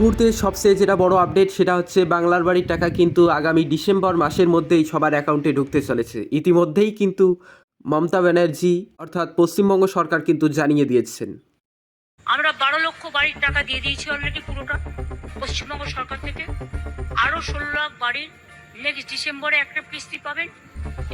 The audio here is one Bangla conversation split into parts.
মুহূর্তে সবচেয়ে যেটা বড় আপডেট সেটা হচ্ছে বাংলার বাড়ির টাকা কিন্তু আগামী ডিসেম্বর মাসের মধ্যেই সবার অ্যাকাউন্টে ঢুকতে চলেছে। ইতিমধ্যেই কিন্তু মমতা ব্যানার্জি অর্থাৎ পশ্চিমবঙ্গ সরকার কিন্তু জানিয়ে দিয়েছেন। আমরা বারো লক্ষ বাড়ির টাকা দিয়ে দিয়েছি অলরেডি পুরোটা পশ্চিমবঙ্গ সরকার থেকে। আরও ষোলো লাখ বাড়ির নেক্সট ডিসেম্বরে একটা কিস্তি পাবেন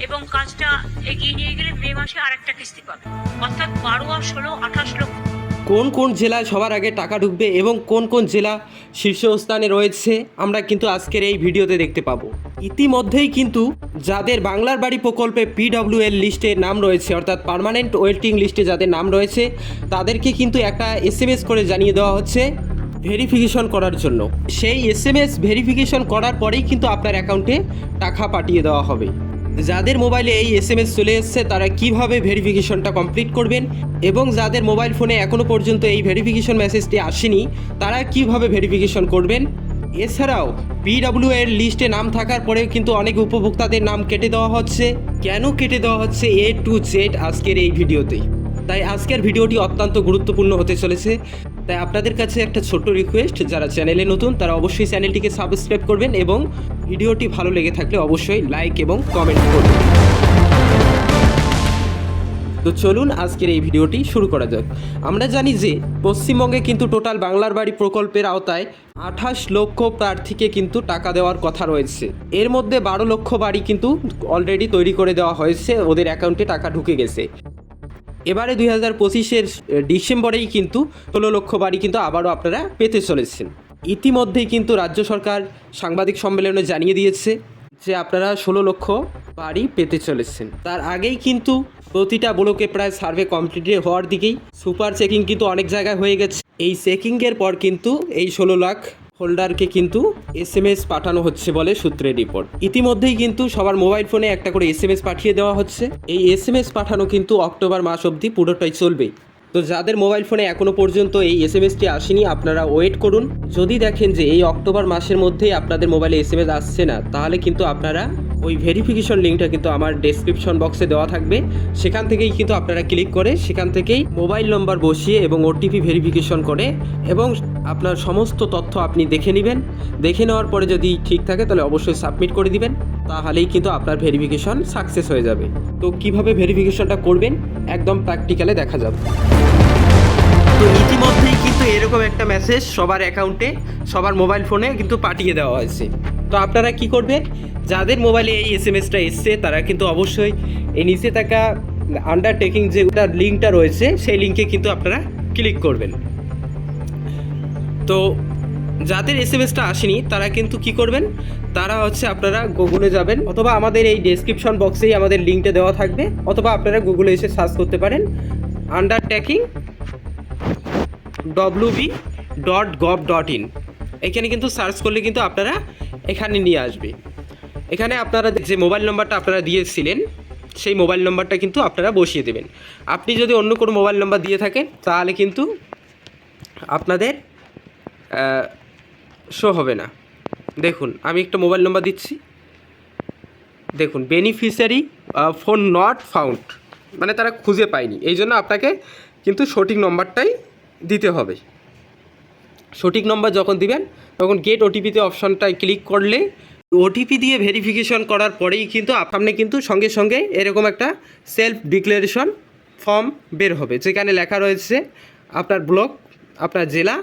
এবং কাজটা এগিয়ে নিয়ে গেলে মে মাসে আরেকটা কিস্তি পাবেন। অর্থাৎ বারো আর ষোলো আঠাশ লক্ষ। কোন কোন জেলায় সবার আগে টাকা ঢুকবে এবং কোন কোন জেলা শীর্ষস্থানে রয়েছে, আমরা কিন্তু আজকের এই ভিডিওতে দেখতে পাবো। ইতিমধ্যেই কিন্তু যাদের বাংলার বাড়ি প্রকল্পে পিডব্লিউ এর লিস্টে নাম রয়েছে, অর্থাৎ পার্মানেন্ট ওয়েটিং লিস্টে যাদের নাম রয়েছে, তাদেরকে কিন্তু একটা এস এম এস করে জানিয়ে দেওয়া হচ্ছে ভেরিফিকেশন করার জন্য। সেই এস এম এস ভেরিফিকেশন করার পরেই কিন্তু আপনার অ্যাকাউন্টে টাকা পাঠিয়ে দেওয়া হবে। যাদের মোবাইলে এই এস এম এস চলে এসছে, তারা কীভাবে ভেরিফিকেশনটা কমপ্লিট করবেন? এবং যাদের মোবাইল ফোনে এখনও পর্যন্ত এই ভেরিফিকেশন মেসেজটি আসেনি, তারা কীভাবে ভেরিফিকেশন করবেন? এছাড়াও পিডব্লিউ এর লিস্টে নাম থাকার পরেও কিন্তু অনেক উপভোক্তাদের নাম কেটে দেওয়া হচ্ছে। কেন কেটে দেওয়া হচ্ছে এ টু জেড আজকের এই ভিডিওতেই তাই আজকের ভিডিওটি অত্যন্ত গুরুত্বপূর্ণ হতে চলেছে। তাই আপনাদের কাছে একটা ছোট্ট রিকোয়েস্ট যারা চ্যানেলে নতুন, তারা অবশ্যই চ্যানেলটিকে সাবস্ক্রাইব করবেন এবং ভিডিওটি ভালো লেগে থাকলে অবশ্যই লাইক এবং কমেন্ট করবেন। তো চলুন আজকের এই ভিডিওটি শুরু করা যাক। আমরা জানি যে পশ্চিমবঙ্গে কিন্তু টোটাল বাংলার বাড়ি প্রকল্পের আওতায় আঠাশ লক্ষ প্রার্থীকে কিন্তু টাকা দেওয়ার কথা রয়েছে। এর মধ্যে বারো লক্ষ বাড়ি কিন্তু অলরেডি তৈরি করে দেওয়া হয়েছে, ওদের অ্যাকাউন্টে টাকা ঢুকে গেছে। এবারে দুই হাজার পঁচিশের ডিসেম্বরেই কিন্তু ষোলো লক্ষ বাড়ি কিন্তু আবারও আপনারা পেতে চলেছেন। ইতিমধ্যেই কিন্তু রাজ্য সরকার সাংবাদিক সম্মেলনে জানিয়ে দিয়েছে যে আপনারা ষোলো লক্ষ বাড়ি পেতে চলেছেন। তার আগেই কিন্তু প্রতিটা ব্লকে প্রায় সার্ভে কমপ্লিট হওয়ার দিকেই সুপার চেকিং কিন্তু অনেক জায়গায় হয়ে গেছে। এই চেকিংয়ের পর কিন্তু এই ষোলো লাখ হোল্ডারকে কিন্তু এস এম এস পাঠানো হচ্ছে বলে সূত্রের রিপোর্ট। ইতিমধ্যেই কিন্তু সবার মোবাইল ফোনে একটা করে এস এম এস পাঠিয়ে দেওয়া হচ্ছে। এই এস এম এস পাঠানো কিন্তু অক্টোবর মাস অবধি পুরোটাই চলবে। তো যাদের মোবাইল ফোনে এখনও পর্যন্ত এই এস এম এসটি আসেনি, আপনারা ওয়েট করুন। যদি দেখেন যে এই অক্টোবর মাসের মধ্যেই আপনাদের মোবাইলে এস এম এস আসছে না, তাহলে কিন্তু আপনারা ওই ভেরিফিকেশন লিঙ্কটা কিন্তু আমার ডেসক্রিপশন বক্সে দেওয়া থাকবে। সেখান থেকেই কিন্তু আপনারা ক্লিক করে সেখান থেকেই মোবাইল নম্বর বসিয়ে এবং ওটিপি ভেরিফিকেশন করে এবং আপনার সমস্ত তথ্য আপনি দেখে নেবেন। দেখে নেওয়ার পরে যদি ঠিক থাকে তাহলে অবশ্যই সাবমিট করে দিবেন। তাহলেই কিন্তু আপনার ভেরিফিকেশন সাকসেস হয়ে যাবে। তো কীভাবে ভেরিফিকেশনটা করবেন? একদম প্র্যাকটিক্যালে দেখা যাবে। তো ইতিমধ্যেই কিন্তু এরকম একটা মেসেজ সবার অ্যাকাউন্টে সবার মোবাইল ফোনে কিন্তু পাঠিয়ে দেওয়া হয়েছে। তো আপনারা কি করবেন? যাদের মোবাইলে এই এস এম এসটা এসছে, তারা কিন্তু অবশ্যই এই নিচে থাকা আন্ডারটেকিং যে ওটার লিঙ্কটা রয়েছে, সেই লিঙ্কে কিন্তু আপনারা ক্লিক করবেন। তো যাদের এস এম এসটা আসেনি, তারা কিন্তু কি করবেন? তারা হচ্ছে আপনারা গুগলে যাবেন, অথবা আমাদের এই ডেসক্রিপশন বক্সেই আমাদের লিঙ্কটা দেওয়া থাকবে, অথবা আপনারা গুগলে এসে সার্চ করতে পারেন। Undertaking WB dot gov dot in এখানে কিন্তু সার্চ করলে কিন্তু আপনারা এখানে নিয়ে আসবে। এখানে আপনারা যে মোবাইল নম্বরটা আপনারা দিয়েছিলেন, সেই মোবাইল নম্বরটা কিন্তু আপনারা বসিয়ে দেবেন। আপনি যদি অন্য কোনো মোবাইল নম্বর দিয়ে থাকেন, তাহলে কিন্তু আপনাদের শো হবে না। দেখুন, আমি একটা মোবাইল নম্বর দিচ্ছি। দেখুন বেনিফিশিয়ারি ফোন নট ফাউন্ড মানে তারা খুঁজে পায়নি। এই জন্য আপনাকে কিন্তু সঠিক নম্বরটাই দিতে হবে। সঠিক নম্বর যখন দিবেন, তখন গেট ওটিপিতে অপশনটায় ক্লিক করলে ওটিপি দিয়ে ভেরিফিকেশন করার পরেই কিন্তু সামনে কিন্তু সঙ্গে সঙ্গে এরকম একটা সেলফ ডিক্লারেশন ফর্ম বের হবে। যেখানে লেখা রয়েছে আপনার ব্লক আপনার জেলা,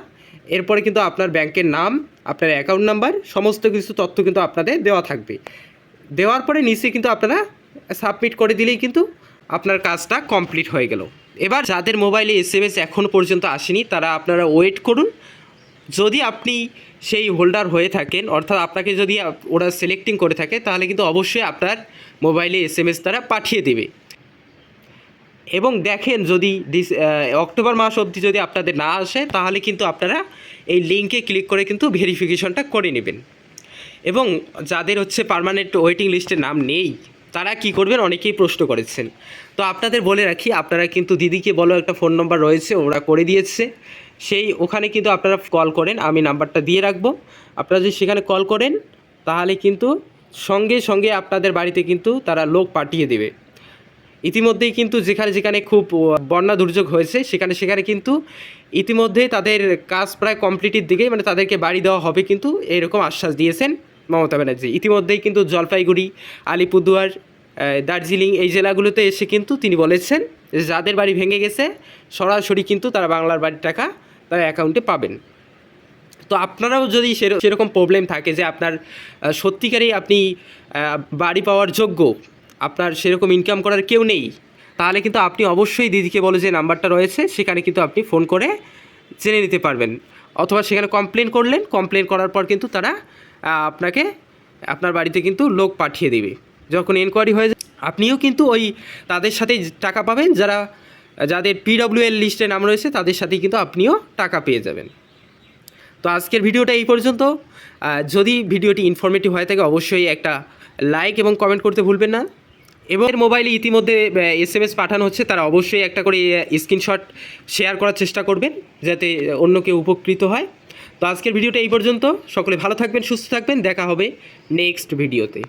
এরপরে কিন্তু আপনার ব্যাংকের নাম, আপনার অ্যাকাউন্ট নাম্বার সমস্ত কিছু তথ্য কিন্তু আপনাদের দেওয়া থাকবে। দেওয়ার পরে নিচে কিন্তু আপনারা সাবমিট করে দিলেই কিন্তু আপনার কাজটা কমপ্লিট হয়ে গেল। এবার যাদের মোবাইলে এস এম এস এখনও পর্যন্ত আসেনি, তারা আপনারা ওয়েট করুন। যদি আপনি সেই হোল্ডার হয়ে থাকেন, অর্থাৎ আপনাকে যদি ওরা সিলেক্টিং করে থাকে, তাহলে কিন্তু অবশ্যই আপনার মোবাইলে এস এম এস তারা পাঠিয়ে দেবে। এবং দেখেন যদি ডিস অক্টোবর মাস অবধি যদি আপনাদের না আসে, তাহলে কিন্তু আপনারা এই লিঙ্কে ক্লিক করে কিন্তু ভেরিফিকেশনটা করে নেবেন। এবং যাদের হচ্ছে পার্মানেন্ট ওয়েটিং লিস্টে নাম নেই তারা কি করবেন? অনেকেই প্রশ্ন করেছেন। তো আপনাদের বলে রাখি, আপনারা কিন্তু দিদিকে বলো একটা ফোন নাম্বার রয়েছে, ওরা করে দিয়েছে। সেই ওখানে কিন্তু আপনারা কল করেন, আমি নাম্বারটা দিয়ে রাখব। আপনারা যদি সেখানে কল করেন, তাহলে কিন্তু সঙ্গে সঙ্গে আপনাদের বাড়িতে কিন্তু তারা লোক পাঠিয়ে দেবে। ইতিমধ্যেই কিন্তু যেখানে যেখানে খুব বন্যা দুর্যোগ হয়েছে, সেখানে সেখানে কিন্তু ইতিমধ্যেই তাদের কাজ প্রায় কমপ্লিটের দিকেই মানে তাদেরকে বাড়ি দেওয়া হবে কিন্তু, এরকম আশ্বাস দিয়েছেন। মমতা ব্যানার্জি। ইতিমধ্যেই কিন্তু জলপাইগুড়ি, আলিপুরদুয়ার দার্জিলিং এই জেলাগুলোতে এসে কিন্তু তিনি বলেছেন যে যাদের বাড়ি ভেঙে গেছে, সরাসরি কিন্তু তারা বাংলার বাড়ির টাকা তার অ্যাকাউন্টে পাবেন। তো আপনারাও যদি সের- সেরকম প্রবলেম থাকে যে আপনার সত্যিকারেই আপনি বাড়ি পাওয়ার যোগ্য, আপনার সেরকম ইনকাম করার কেউ নেই, তাহলে কিন্তু আপনি অবশ্যই দিদিকে বলে যে নাম্বারটা রয়েছে, সেখানে কিন্তু আপনি ফোন করে জেনে নিতে পারবেন। অথবা সেখানে কমপ্লেন করলেন কমপ্লেন করার পর কিন্তু তারা আপনাকে, আপনার বাড়িতে কিন্তু লোক পাঠিয়ে দেবে। যখন এনকোয়ারি হয়ে যায়, আপনিও কিন্তু ওই তাদের সাথেই টাকা পাবেন, যারা, যাদের পিডব্লিউএল লিস্টে নাম রয়েছে, তাদের সাথেই কিন্তু আপনিও টাকা পেয়ে যাবেন। তো আজকের ভিডিওটা এই পর্যন্ত। যদি ভিডিওটি ইনফরমেটিভ হয়ে থাকে, অবশ্যই একটা লাইক এবং কমেন্ট করতে ভুলবেন না। এবং মোবাইলে ইতিমধ্যে এস এম এস পাঠানো হচ্ছে, তারা অবশ্যই একটা করে স্ক্রিনশট শেয়ার করার চেষ্টা করবেন, যাতে অন্য কেউ উপকৃত হয়। তো আজকের ভিডিওটা এই পর্যন্ত। সকলে ভালো থাকবেন, সুস্থ থাকবেন। দেখা হবে নেক্সট ভিডিওতে